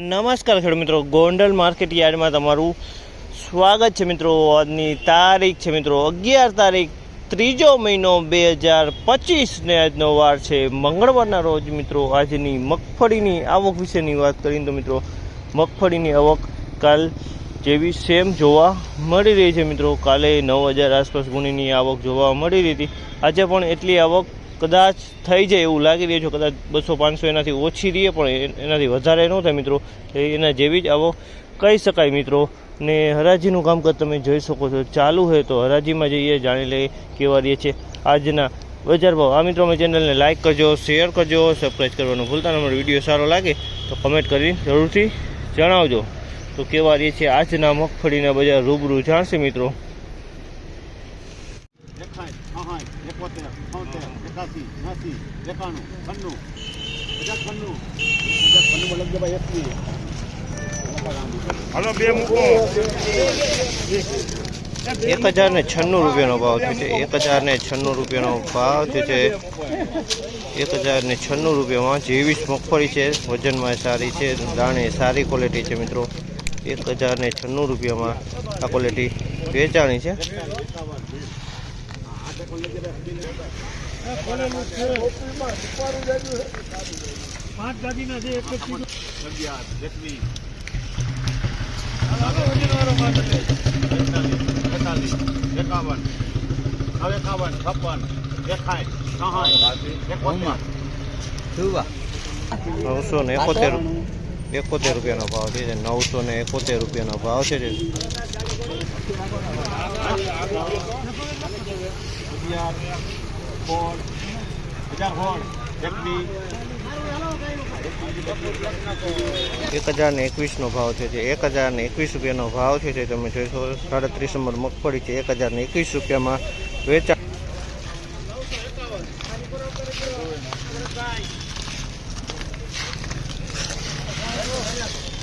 નમસ્કાર ખેડૂત મિત્રો, ગોંડલ માર્કેટ યાર્ડમાં તમારું સ્વાગત છે મિત્રો. આજની તારીખ છે મિત્રો, અગિયાર તારીખ, ત્રીજો મહિનો બે હજાર પચીસને આજનો વાર છે. મંગળવારના રોજ મિત્રો, આજની મગફળીની આવક વિશેની વાત કરીને તો મિત્રો, મગફળીની આવક કાલ જેવી સેમ જોવા મળી રહી છે મિત્રો. કાલે નવ હજાર આસપાસ ગુણીની આવક જોવા મળી રહી હતી. આજે પણ એટલી આવક કદાચ થઈ જાય એવું લાગી રહ્યું છે, કદાચ બસો પાંચસો એનાથી ઓછી રહીએ, પણ એનાથી વધારે ન થાય મિત્રો. એના જેવી જ આવો કહી શકાય મિત્રો. ને હરાજીનું કામકાજ તમે જોઈ શકો છો. ચાલુ હોય તો હરાજીમાં જઈએ, જાણી લઈએ કેવા રહીએ છે આજના બજાર ભાવ. આ મિત્રો અમારી ચેનલને લાઇક કરજો, શેર કરજો સબસ્ક્રાઈબ કરવાનું ભૂલતા. અમારો વીડિયો સારો લાગે તો કમેન્ટ કરી જરૂરથી જણાવજો. તો કેવા રહીએ છે આજના મગફળીના બજાર રૂબરૂ જાણશે મિત્રો. એકાઠ, એકોતેર, છોતેર, એકાસી, એસી એકાણું, છન્નું, પચાસ પન્નું પચાસ પન્નું લખજો ભાઈ એકવી હલો બે મૂકો. એક હજાર ને છન્નું રૂપિયાનો ભાવ થયો છે. એક હજાર ને છન્નું રૂપિયાનો ભાવ થયો છે. એક હજાર ને છન્નું રૂપિયામાં જેવીસ મગફળી છે. વજનમાં સારી છે. દાણે સારી ક્વોલિટી છે મિત્રો. એક હજાર ને છન્નું રૂપિયામાં આ ક્વોલિટી વેચાણી છે. એકવીસ, બેતાલીસ, એકાવન, નવ એકાવન, છપ્પન, એકોતેર. નવસો ને એકોતેર એકોતેર રૂપિયાનો ભાવ છે નવસો ને એકોતેર રૂપિયાનો ભાવ છે જે અગિયાર, હજાર એકવીસ, એક હજાર ને એકવીસનો ભાવ છે. એક હજાર ને એકવીસ રૂપિયાનો ભાવ છે. જે તમે જોઈશો સાડત્રીસ નંબર મગફળી છે. એક હજાર ને એકવીસ રૂપિયામાં વેચા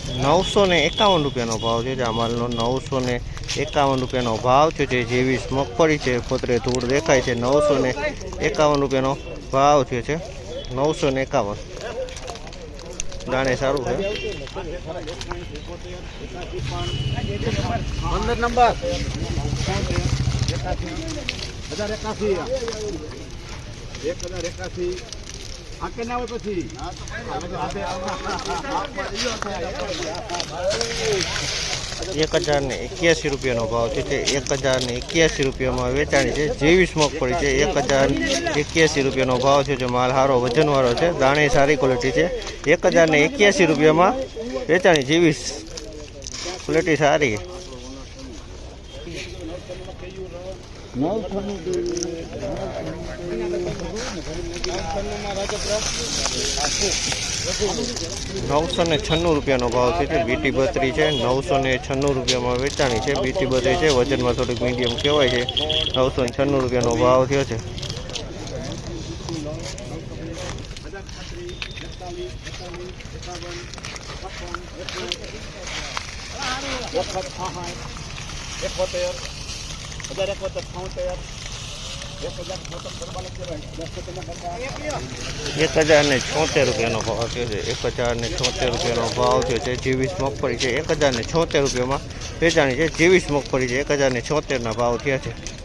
નવસો ને એકાવન રૂપિયાનો ભાવ છે જે આ માલનો નવસો ને એકાવન રૂપિયાનો ભાવ છે જે જેવી મગફળી છે પોતરે ધૂળ દેખાય છે નવસો ને એકાવન રૂપિયાનો ભાવ થયો છે નવસો ને એકાવન. દાણે સારું છે. પંદર નંબર. હજાર એકાસી એક હજાર એકાસી આ કે ના હોય પછી? એક હજાર ને એક્યાસી રૂપિયાનો ભાવ છે તે એક હજાર ને એક્યાસી રૂપિયામાં વેચાણી છે. જેવીસ મગફળી છે એક હજાર એક્યાસી રૂપિયાનો ભાવ છે જે માલ સારો વજનવાળો છે દાણે સારી ક્વોલિટી છે. એક હજાર ને એક્યાસી રૂપિયામાં વેચાણી જેવીસ ક્વોલિટી સારી. નવસો ને છન્નું રૂપિયાનો ભાવ છે. બીટી બત્રી છે. નવસો ને છન્નું રૂપિયામાં વેચાણી છે. બીટી બત્રી છે. વજનમાં થોડીક મીડિયમ કહેવાય છે. નવસો ને છન્નું રૂપિયાનો ભાવ થયો છે. એકોતેર હજાર એકોતેર, છોતેર એક હજાર ને છોતેર રૂપિયાનો ભાવ થયો છે. એક હજાર ને છોતેર રૂપિયાનો ભાવ થયો છે. જીવીસ મગફળી છે. એક હજાર ને છોતેર રૂપિયામાં વેચાણી છે. જીવીસ મગફળી છે. એક હજાર ને છોતેરના ભાવ થયા છે.